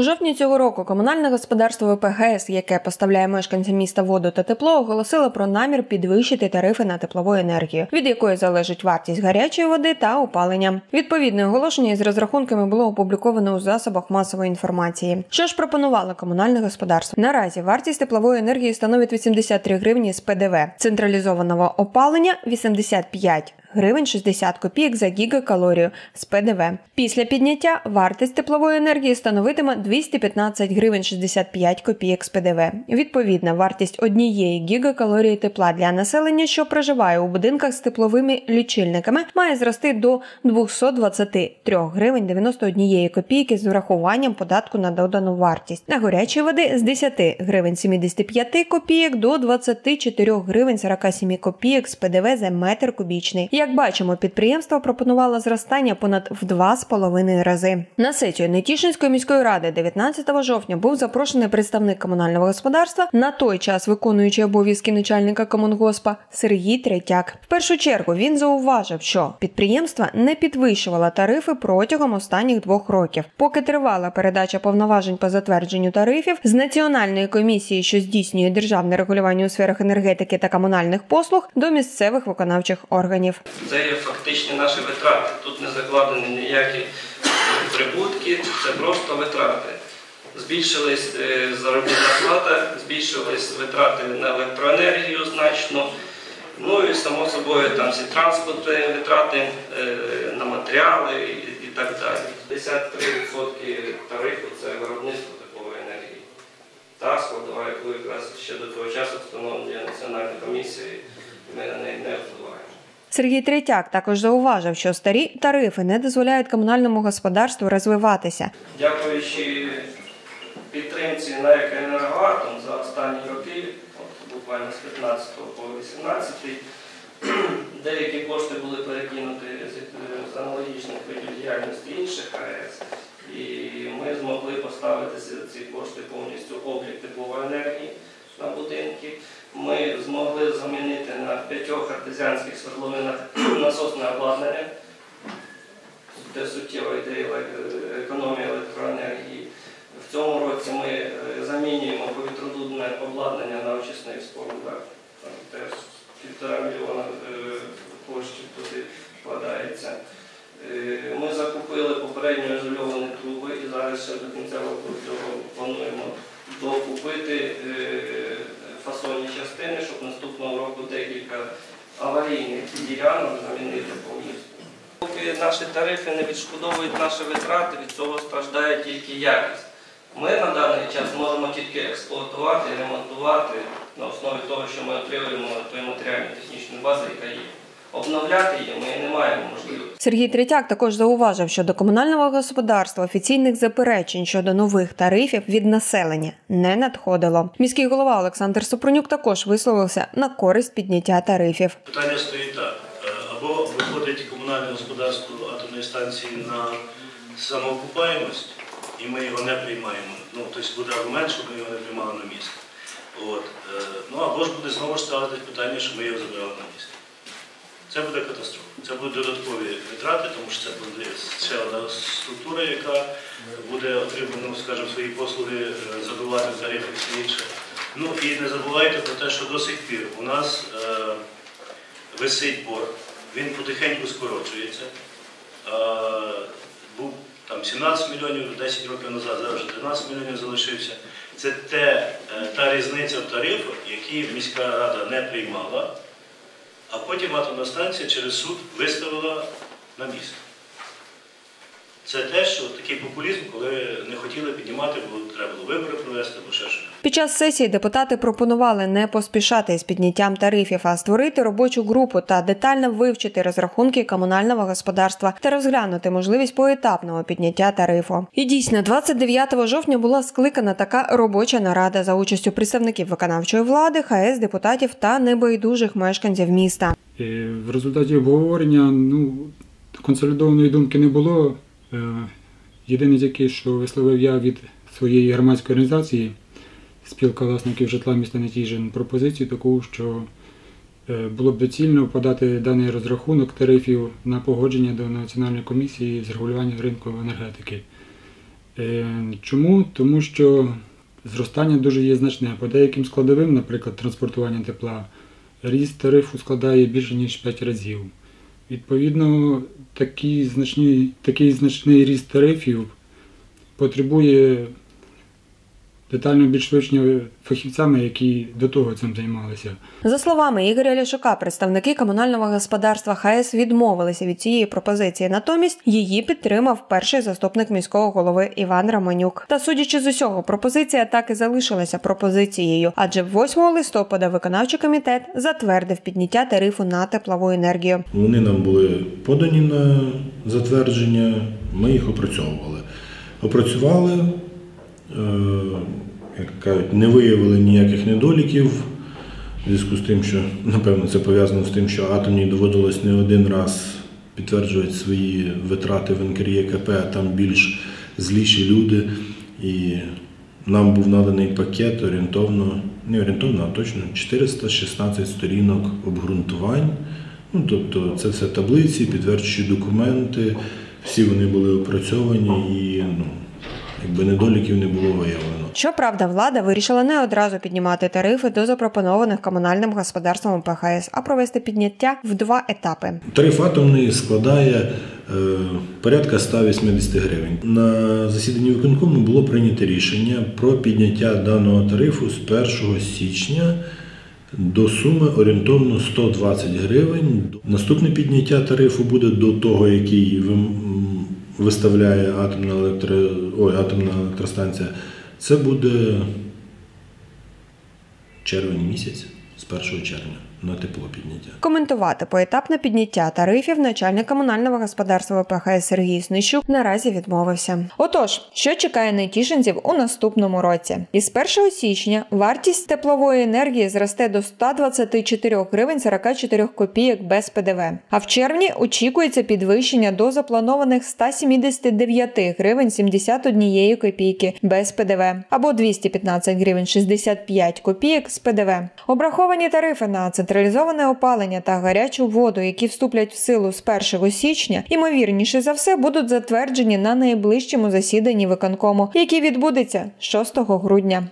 У жовтні цього року комунальне господарство ВПГС, яке поставляє мешканцям міста воду та тепло, оголосило про намір підвищити тарифи на теплову енергію, від якої залежить вартість гарячої води та опалення. Відповідне оголошення із розрахунками було опубліковано у засобах масової інформації. Що ж пропонувало комунальне господарство? Наразі вартість теплової енергії становить 83 гривні з ПДВ, централізованого опалення 85 гривень 60 копійок за гігакалорію з ПДВ. Після підняття вартість теплової енергії становитиме 215 гривень 65 копійок з ПДВ. Відповідна вартість однієї гігакалорії тепла для населення, що проживає у будинках з тепловими лічильниками, має зрости до 223 гривень 91 копійки з врахуванням податку на додану вартість. На гарячої води з 10 гривень 75 копійок до 24 гривень 47 копійок з ПДВ за метр кубічний. Як бачимо, підприємство пропонувало зростання понад в 2,5 рази. На сесію Нетішинської міської ради 19 жовтня був запрошений представник комунального господарства, на той час виконуючий обов'язки начальника комунгоспа Сергій Третяк. В першу чергу він зауважив, що підприємство не підвищувало тарифи протягом останніх двох років. Поки тривала передача повноважень по затвердженню тарифів з національної комісії, що здійснює державне регулювання у сферах енергетики та комунальних послуг, до місцевих виконавчих органів. Це є фактичні наші витрати. Тут не закладені ніякі прибутки, це просто витрати. Збільшились е, заробітна плата, збільшились витрати на електроенергію значно. Ну і само собою там всі транспорти, витрати е, на матеріали і, так далі. 53% тарифу це виробництво такої енергії. Та складова, яку якраз ще до того часу встановлює Національна комісія, ми на неї не. Сергій Третяк також зауважив, що старі тарифи не дозволяють комунальному господарству розвиватися. Дякуючи підтримці на «Енергоатом» за останні роки, от буквально з 15 по 18, деякі кошти були перекинуті з- з аналогічних видів діяльності інших АЕС. І ми змогли поставити ці- кошти повністю облік теплової енергії на будинки. Ми змогли замінити п'ятьох артезіанських свердловинах насосне обладнання, де суттєво йде еле- економія електроенергії. В цьому році ми е, замінюємо повітродудне обладнання на очисних спорудах. Теж півтора мільйона е, коштів туди вкладається. Е, Ми закупили попередньо ізольовані труби і зараз ще до кінця року цього плануємо докупити е, частини, щоб наступного року декілька аварійних ділянок замінити повністю. Поки наші тарифи не відшкодовують наші витрати, від цього страждає тільки якість. Ми на даний час можемо тільки експлуатувати, ремонтувати на основі того, що ми отримуємо тої матеріально-технічної бази, яка є. Обновляти її ми не маємо можливості. Сергій Третяк також зауважив, що до комунального господарства офіційних заперечень щодо нових тарифів від населення не надходило. Міський голова Олександр Супронюк також висловився на користь підняття тарифів. Питання стоїть так. Е, Або виходить комунальне господарство атомної станції на самоокупаємость, і ми його не приймаємо. Ну, тобто буде аргумент, щоб ми його не приймали на місце. От. е, Ну або ж буде знову ж ставити питання, що ми його забирали на місце. Це буде катастрофа. Це будуть додаткові витрати, тому що це буде ще одна структура, яка буде отримано, скажімо, свої послуги е, забивати тарифи і все інше. Ну і не забувайте про те, що до сих пір у нас е, висить борг, він потихеньку скорочується. Е, був там 17 мільйонів 10 років назад, зараз вже 13 мільйонів залишився. Це те, е, та різниця в тарифах, які міська рада не приймала, а потім атомна станція через суд виставила на місце. Це те, що такий популізм, коли не хотіли піднімати, бо треба було вибори провести, або ще щось. Під час сесії депутати пропонували не поспішати з підняттям тарифів, а створити робочу групу та детально вивчити розрахунки комунального господарства та розглянути можливість поетапного підняття тарифу. І дійсно, 29 жовтня була скликана така робоча нарада за участю представників виконавчої влади, ХС, депутатів та небайдужих мешканців міста. Е, В результаті обговорення ну, консолідованої думки не було. Е, Єдине тільки, що висловив я від своєї громадської організації спілка власників житла міста Нетіжин пропозицію таку, що е, було б доцільно подати даний розрахунок тарифів на погодження до Національної комісії з регулювання ринку енергетики. Е, Чому? Тому що зростання дуже є значне. По деяким складовим, наприклад, транспортування тепла, ріст тарифу складає більше ніж 5 разів. Відповідно, такий значний, такий значний ріст тарифів потребує детального більш вивчення фахівцями, які до того цим займалися. За словами Ігоря Ляшука, представники комунального господарства ХАЕС відмовилися від цієї пропозиції. Натомість її підтримав перший заступник міського голови Іван Романюк. Та судячи з усього, пропозиція так і залишилася пропозицією, адже 8 листопада виконавчий комітет затвердив підняття тарифу на теплову енергію. Вони нам були подані на затвердження, ми їх опрацьовували. Опрацювали, е, кажуть, не виявили ніяких недоліків. В зв'язку з тим, що, напевно, це пов'язано з тим, що атомній доводилось не один раз підтверджувати свої витрати в НКРЄКП, а там більш зліші люди. І нам був наданий пакет орієнтовно, не орієнтовно, а точно 416 сторінок обґрунтувань. Ну, тобто це все таблиці, підтверджуючі документи, всі вони були опрацьовані і ну, якби недоліків не було виявлено. Щоправда, влада вирішила не одразу піднімати тарифи до запропонованих комунальним господарством ПХС, а провести підняття в два етапи. Тариф атомний складає е, порядка 180 гривень. На засіданні виконкому було прийнято рішення про підняття даного тарифу з 1 січня до суми орієнтовно 120 гривень. Наступне підняття тарифу буде до того, який виставляє атомна, електро... Ой, атомна електростанція. Це буде червень місяць з 1 червня на тепло підняття. Коментувати поетапне підняття тарифів начальник комунального господарства ПХС Сергій Снищук наразі відмовився. Отож, що чекає найтішинців у наступному році? Із 1 січня вартість теплової енергії зросте до 124 гривень 44 копійок без ПДВ. А в червні очікується підвищення до запланованих 179 гривень 71 копійки без ПДВ або 215 гривень 65 копійок з ПДВ. Обраховані тарифи на централізоване опалення та гарячу воду, які вступлять в силу з 1 січня, ймовірніше за все будуть затверджені на найближчому засіданні виконкому, який відбудеться 6 грудня.